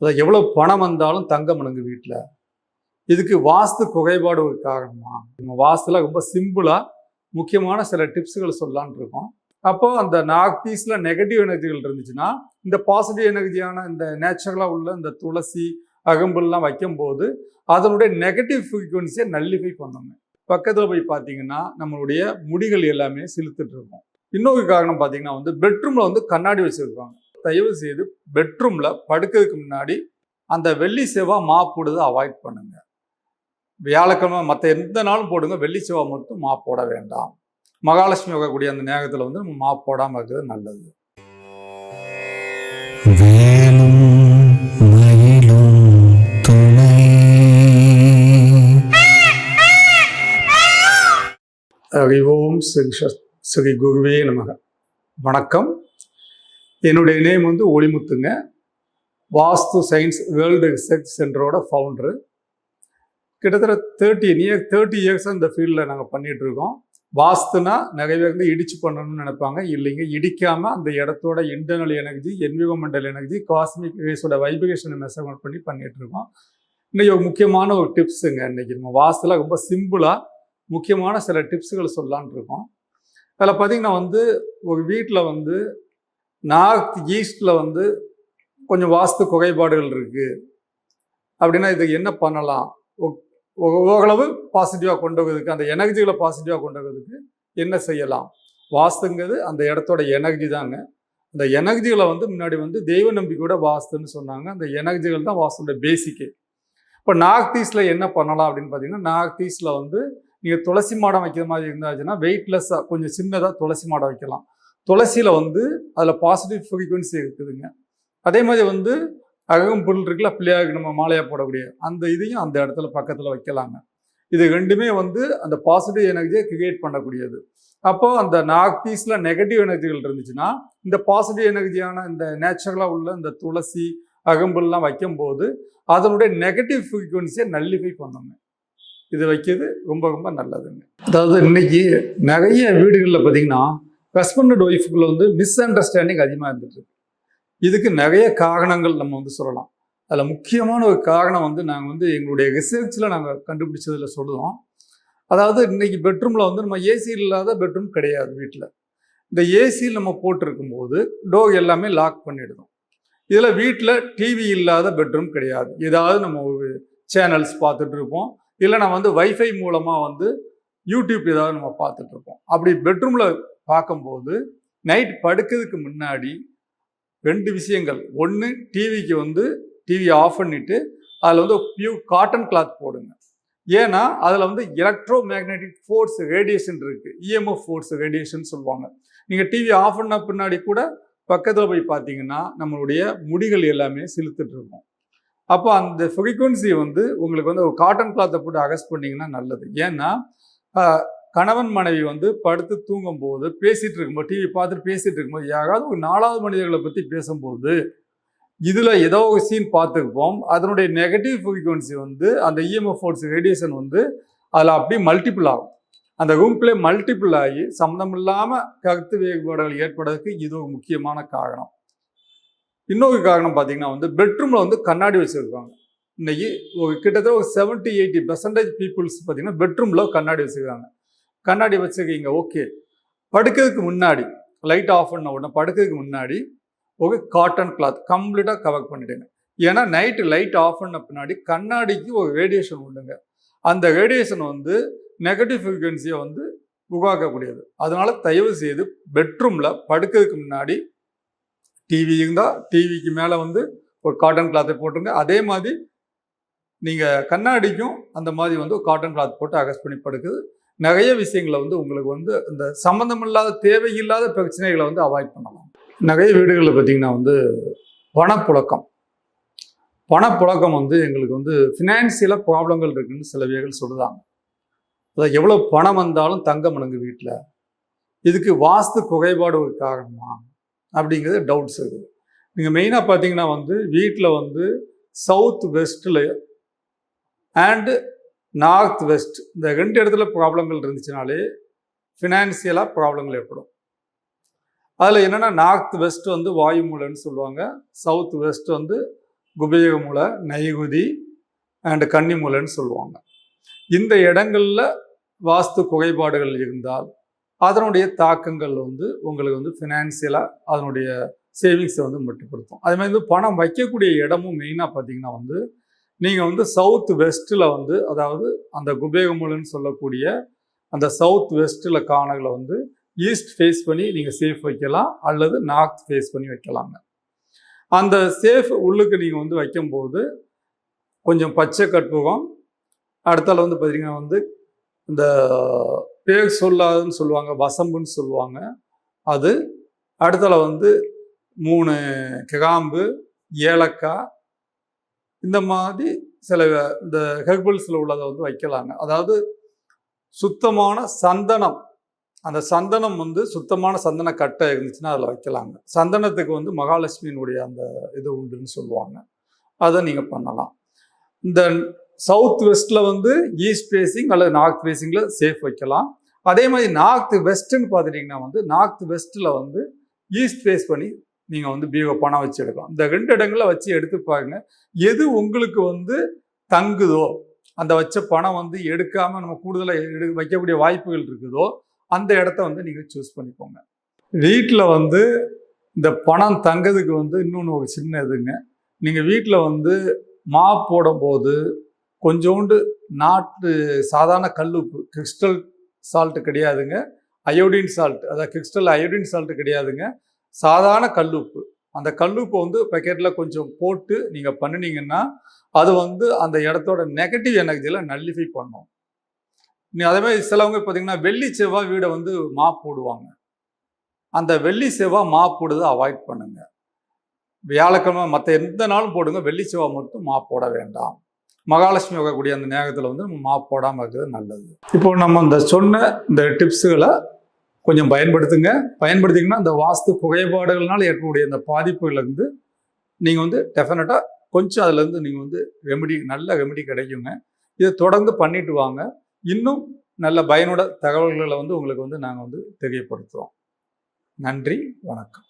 அதாவது எவ்வளோ பணம் வந்தாலும் தங்கம் மணங்கு வீட்டில். இதுக்கு வாஸ்து குறைபாடு ஒரு காரணமா? நம்ம வாஸ்துல ரொம்ப சிம்பிளாக முக்கியமான சில டிப்ஸுகள் சொல்லலாம்னு இருக்கோம். அப்போ அந்த நாக் பீஸில் நெகட்டிவ் எனர்ஜிகள் இருந்துச்சுன்னா இந்த பாசிட்டிவ் எனர்ஜியான இந்த நேச்சுரலாக உள்ள இந்த துளசி அகம்புல்லாம் வைக்கும்போது அதனுடைய நெகட்டிவ் ஃப்ரீக்குவன்சியை நல்லிஃபை பண்ணணும் பக்கத்தில் போய் பார்த்தீங்கன்னா நம்மளுடைய முடிகள் எல்லாமே செலுத்துட்டு இருக்கும். இன்னொரு காரணம் பார்த்தீங்கன்னா வந்து பெட்ரூமில் வந்து கண்ணாடி வச்சுருக்காங்க தயவு செய்து பெட்ரூமில் படுக்கிறதுக்கு முன்னாடி அந்த வெள்ளி செவ்வாய் மாப் போடுறதை அவாய்ட் பண்ணுங்க. வியாழக்கிழமை மற்ற எந்த நாளும் போடுங்க வெள்ளி செவ்வாய் மட்டும் மாப் போட வேண்டாம். மகாலட்சுமி வரக்கூடிய அந்த நேரத்தில் வந்து நம்ம மாப் போடாமல் இருக்கிறது நல்லது. வேலும் மயிலும் துணை. ஹரி ஓம் ஸ்ரீ ஸ்ரீ குருவே நமக. வணக்கம். என்னுடைய நேம் வந்து ஒளிமுத்துங்க. வாஸ்து சயின்ஸ் வேர்ல்டு ரிசர்ச் சென்டரோட ஃபவுண்டரு கிட்டத்தட்ட தேர்ட்டி இயர் தேர்ட்டி இயர்ஸாக இந்த ஃபீல்டில் நாங்கள் பண்ணிகிட்ருக்கோம் வாஸ்துனா நிறைய பேர் வந்து இடிச்சு பண்ணணும்னு நினைப்பாங்க. இல்லைங்க இடிக்காமல் அந்த இடத்தோட internal energy environmental energy cosmic ரேஸோட வைப்ரேஷனை மெஷர்மெண்ட் பண்ணி பண்ணிகிட்ருக்கோம் இன்றைக்கி இன்னைக்கு ஒரு முக்கியமான ஒரு டிப்ஸுங்க இன்றைக்கி நம்ம வாஸ்துலாம் ரொம்ப சிம்பிளாக முக்கியமான சில டிப்ஸுகள் சொல்லலாம்னு இருக்கோம். அதில் பார்த்திங்கன்னா வந்து ஒரு வீட்டில் வந்து நார்த் ஈஸ்டில் வந்து கொஞ்சம் வாஸ்து குறைபாடுகள் இருக்குது அப்படின்னா இதுக்கு என்ன பண்ணலாம்? ஓரளவு பாசிட்டிவாக கொண்டு வரதுக்கு அந்த எனர்ஜிகளை பாசிட்டிவாக கொண்டு வரதுக்கு என்ன செய்யலாம்? வாஸ்துங்கிறது அந்த இடத்தோட எனர்ஜி தாங்க. அந்த எனர்ஜிகளை வந்து முன்னாடி வந்து தெய்வ நம்பிக்கையோட வாஸ்துன்னு சொன்னாங்க. அந்த எனர்ஜிகள் தான் வாஸ்துவோட பேசிக்கு இப்போ நார்த் ஈஸ்டில் என்ன பண்ணலாம் அப்படின்னு பார்த்தீங்கன்னா நார்த் ஈஸ்டில் வந்து நீங்கள் துளசி மாடம் வைக்கிற மாதிரி இருந்தாச்சுன்னா வெயிட்லெஸ்ஸாக கொஞ்சம் சின்னதாக துளசி மாடம் வைக்கலாம். துளசியில் வந்து அதில் பாசிட்டிவ் ஃப்ரீக்வன்சி இருக்குதுங்க. அதே மாதிரி வந்து அககம் பொருள் இருக்குல்ல பிள்ளையாக நம்ம மாலையாக போடக்கூடிய அந்த இதையும் அந்த இடத்துல பக்கத்தில் வைக்கலாங்க. இது ரெண்டுமே வந்து அந்த பாசிட்டிவ் எனர்ஜியை கிரியேட் பண்ணக்கூடியது. அப்போ அந்த நாக் பீஸில் நெகட்டிவ் எனர்ஜிகள் இருந்துச்சுன்னா இந்த பாசிட்டிவ் எனர்ஜியான இந்த நேச்சுரலாக உள்ள இந்த துளசி அகம்புல்லாம் வைக்கும்போது அதனுடைய நெகட்டிவ் ஃப்ரீக்வன்சியை நல்லிஃபை பண்ணுங்க. இது வைக்கிறது ரொம்ப ரொம்ப நல்லதுங்க. அதாவது இன்னைக்கு நிறைய வீடுகளில் பார்த்தீங்கன்னா ஹஸ்பண்ட் அண்ட் ஒய்ஃபுக்குள்ள வந்து மிஸ் அண்டர்ஸ்டாண்டிங் அதிகமாக இருந்துட்டு இதுக்கு நிறைய காரணங்கள் நம்ம வந்து சொல்லலாம். அதில் முக்கியமான ஒரு காரணம் வந்து நாங்கள் வந்து எங்களுடைய ரிசர்ச்சில் நாங்கள் கண்டுபிடிச்சதில் சொல்லுவோம் அதாவது இன்னைக்கு பெட்ரூமில் வந்து நம்ம ஏசி இல்லாத பெட்ரூம் கிடையாது வீட்டில் இந்த ஏசி நம்ம போட்டிருக்கும் போது டோர் எல்லாமே லாக் பண்ணிடுதோம் இதில் வீட்டில் டிவி இல்லாத பெட்ரூம் கிடையாது. ஏதாவது நம்ம ஒரு சேனல்ஸ் பார்த்துட்டு இருப்போம். இல்லை நம்ம வந்து வைஃபை மூலமாக வந்து யூடியூப் ஏதாவது நம்ம பார்த்துட்ருப்போம் அப்படி பெட்ரூமில் பார்க்கும்போது நைட் படுக்கிறதுக்கு முன்னாடி ரெண்டு விஷயங்கள். ஒன்று டிவிக்கு வந்து டிவி ஆஃப் பண்ணிட்டு அதில் வந்து பியூ காட்டன் கிளாத் போடுங்க. ஏன்னா அதில் வந்து எலக்ட்ரோ மேக்னெட்டிக் ஃபோர்ஸ் ரேடியேஷன் இருக்குது இஎம்எஃப் ஃபோர்ஸ் ரேடியேஷன் சொல்லுவாங்க. நீங்கள் டிவி ஆஃப் பண்ண பின்னாடி கூட பக்கத்தில் போய் பார்த்தீங்கன்னா நம்மளுடைய முடிகள் எல்லாமே சிலுத்துட்டு இருக்கும். அப்போ அந்த ஃப்ரீக்குவன்சி வந்து உங்களுக்கு வந்து ஒரு காட்டன் கிளாத்தை போட்டு அகஸ்ட் பண்ணிங்கன்னா நல்லது. ஏன்னா கணவன் மனைவி வந்து படுத்து தூங்கும்போது பேசிட்டு இருக்கும்போது டிவி பார்த்துட்டு பேசிட்டு இருக்கும்போது யாராவது ஒரு நாலாவது மனிதர்களை பற்றி பேசும்போது இதில் ஏதோ ஒரு சீன் பார்த்துருப்போம். அதனுடைய நெகட்டிவ் ஃப்ரீக்குவன்சி வந்து அந்த E இஎம்எஃப் ஃபோர்ஸ் ரேடியேஷன் வந்து அதில் அப்படியே மல்டிபிள் ஆகும். அந்த ரூம்குள்ளே மல்டிபிள் ஆகி சம்மந்தம் இல்லாமல் கருத்து வேறுபாடுகள் ஏற்படுறதுக்கு இது ஒரு முக்கியமான காரணம். இன்னொரு காரணம் பார்த்தீங்கன்னா வந்து பெட்ரூமில் வந்து கண்ணாடி வச்சுருக்காங்க. இன்னைக்கு ஒரு கிட்டத்தட்ட ஒரு செவன்ட்டி எயிட்டி பர்சன்டேஜ் பீப்புள்ஸ் பார்த்தீங்கன்னா பெட்ரூமில் கண்ணாடி வச்சுருக்காங்க. கண்ணாடி வச்சுருக்கீங்க ஓகே படுக்கிறதுக்கு முன்னாடி லைட் ஆஃப் பண்ண உடனே படுக்கிறதுக்கு முன்னாடி ஒரு காட்டன் கிளாத் கம்ப்ளீட்டாக கவர் பண்ணிடுங்க. ஏன்னா நைட்டு லைட் ஆஃப் பண்ண பின்னாடி கண்ணாடிக்கு ஒரு ரேடியேஷன் உண்டுங்க. அந்த ரேடியேஷன் வந்து நெகட்டிவ் ஃப்ரீக்வன்சியை வந்து உருவாக்கக்கூடியது. அதனால் தயவு செய்து பெட்ரூமில் படுக்கிறதுக்கு முன்னாடி டிவி இருந்தால் டிவிக்கு மேலே வந்து ஒரு காட்டன் கிளாத்தை போட்டுருங்க. அதே மாதிரி நீங்கள் கண்ணாடிக்கும் அந்த மாதிரி வந்து ஒரு காட்டன் கிளாத் போட்டு அகஸ்ட் பண்ணி படுக்குது. நிறைய விஷயங்களை வந்து உங்களுக்கு வந்து இந்த சம்மந்தமில்லாத தேவையில்லாத பிரச்சனைகளை வந்து அவாய்ட் பண்ணலாம். நிறைய வீடுகளில் பார்த்தீங்கன்னா வந்து பணப்புழக்கம். பணப்புழக்கம் வந்து எங்களுக்கு வந்து ஃபினான்சியலாக ப்ராப்ளங்கள் இருக்குதுன்னு சில பேர்கள் சொல்லுதாங்க அதாவது எவ்வளோ பணம் வந்தாலும் தங்கம் மணங்கு வீட்டில் இதுக்கு வாஸ்து குறைபாடு ஒரு காரணமா? அப்படிங்கிறது டவுட்ஸ் இருக்குது நீங்கள் மெயினாக பார்த்தீங்கன்னா வந்து வீட்டில் வந்து சவுத் வெஸ்ட்டில் அண்டு நார்த் வெஸ்ட் இந்த ரெண்டு இடத்துல ப்ராப்ளங்கள் இருந்துச்சுனாலே ஃபினான்சியலாக ப்ராப்ளங்கள் ஏற்படும். அதில் என்னென்னா நார்த் வெஸ்ட் வந்து வாயு மூலைன்னு சொல்லுவாங்க. சவுத் வெஸ்ட் வந்து குபேகமுலை நைகுதி கன்னி மூலைன்னு சொல்லுவாங்க. இந்த இடங்களில் வாஸ்து குறைபாடுகள் இருந்தால் அதனுடைய தாக்கங்கள் வந்து உங்களுக்கு வந்து ஃபினான்சியலாக அதனுடைய சேவிங்ஸை வந்து மட்டுப்படுத்தும். அதே மாதிரி வந்து பணம் வைக்கக்கூடிய இடமும் மெயினாக பார்த்தீங்கன்னா வந்து நீங்கள் வந்து சவுத் வெஸ்ட்டில் வந்து அதாவது அந்த குபேகமுலன்னு சொல்லக்கூடிய அந்த சவுத் வெஸ்ட்டில் காணகளை வந்து ஈஸ்ட் ஃபேஸ் பண்ணி நீங்கள் சேஃப் வைக்கலாம் அல்லது நார்த் ஃபேஸ் பண்ணி வைக்கலாங்க. அந்த சேஃப் உள்ளுக்கு நீங்கள் வந்து வைக்கும்போது கொஞ்சம் பச்சை கற்பூகம் அடுத்தால வந்து பார்த்தீங்கன்னா வந்து இந்த பேர் சொல்லாதுன்னு சொல்லுவாங்க வசம்புன்னு சொல்லுவாங்க. அது அடுத்தால வந்து மூணு கிராம்பு ஏலக்காய் இந்த மாதிரி சில இந்த ஹெர்பல்ஸில் உள்ளதை வந்து வைக்கலாங்க. அதாவது சுத்தமான சந்தனம் அந்த சந்தனம் வந்து சுத்தமான சந்தன கட்டை இருந்துச்சுன்னா அதில் வைக்கலாங்க. சந்தனத்துக்கு வந்து மகாலட்சுமியினுடைய அந்த இது உண்டுன்னு சொல்லுவாங்க. அதை நீங்கள் பண்ணலாம். இந்த சவுத் வெஸ்ட்டில் வந்து ஈஸ்ட் ஃபேஸிங் அல்லது நார்த் ஃபேஸிங்கில் சேஃப் வைக்கலாம். அதே மாதிரி நார்த் வெஸ்ட்டுன்னு பார்த்துட்டிங்கன்னா வந்து நார்த் வெஸ்ட்டில் வந்து ஈஸ்ட் ஃபேஸ் பண்ணி நீங்கள் வந்து பிஓ பணம் வச்சு எடுக்கலாம் இந்த ரெண்டு இடங்களை வச்சு எடுத்து பாருங்க. எது உங்களுக்கு வந்து தங்குதோ அந்த வச்ச பணம் வந்து எடுக்காமல் நம்ம கூடுதலாக எடு வைக்கக்கூடிய வாய்ப்புகள் இருக்குதோ அந்த இடத்த வந்து நீங்கள் சூஸ் பண்ணிக்கோங்க. வீட்டில் வந்து இந்த பணம் தங்கிறதுக்கு வந்து இன்னொன்று ஒரு சின்ன இதுங்க. நீங்கள் வீட்டில் வந்து மா போடும்போது கொஞ்சோண்டு நாட்டு சாதாரண கல்லுப்பு கிறிஸ்டல் சால்ட்டு கிடையாதுங்க. அயோடின் சால்ட் அதாவது கிறிஸ்டல் அயோடின் சால்ட்டு கிடையாதுங்க. சாதாரண கல்லுப்பு. அந்த கல்லுப்பை வந்து பக்கெட்டில் கொஞ்சம் போட்டு நீங்கள் பண்ணினீங்கன்னா அது வந்து அந்த இடத்தோட நெகட்டிவ் எனர்ஜியில் நல்லிஃபை பண்ணும். நீ அதே மாதிரி சிலவங்க பார்த்தீங்கன்னா வெள்ளி செவ்வாய் வீடை வந்து மா போடுவாங்க. அந்த வெள்ளி செவ்வாய் மா போடுறதை அவாய்ட் பண்ணுங்க. வியாழக்கிழமை மற்ற எந்த நாளும் போடுங்க வெள்ளி செவ்வாய் மட்டும் மா போட வேண்டாம். மகாலட்சுமி வரக்கூடிய அந்த நேரத்தில் வந்து மா போடாமல் இருக்கிறது நல்லது. இப்போ நம்ம இந்த சொன்ன இந்த டிப்ஸுகளை கொஞ்சம் பயன்படுத்துங்க. பயன்படுத்திங்கன்னா இந்த வாஸ்து குறைபாடுகள்னால ஏற்படக்கூடிய அந்த பாதிப்புகள்லேருந்து நீங்கள் வந்து டெஃபினட்டாக கொஞ்சம் அதுலேருந்து நீங்கள் வந்து ரெமெடி நல்ல ரெமெடி கிடைக்குங்க. இதை தொடர்ந்து பண்ணிட்டு வாங்க. இன்னும் நல்ல பயனுள்ள தகவல்களை வந்து உங்களுக்கு வந்து நாங்கள் வந்து தெரியப்படுத்துகிறோம் நன்றி வணக்கம்.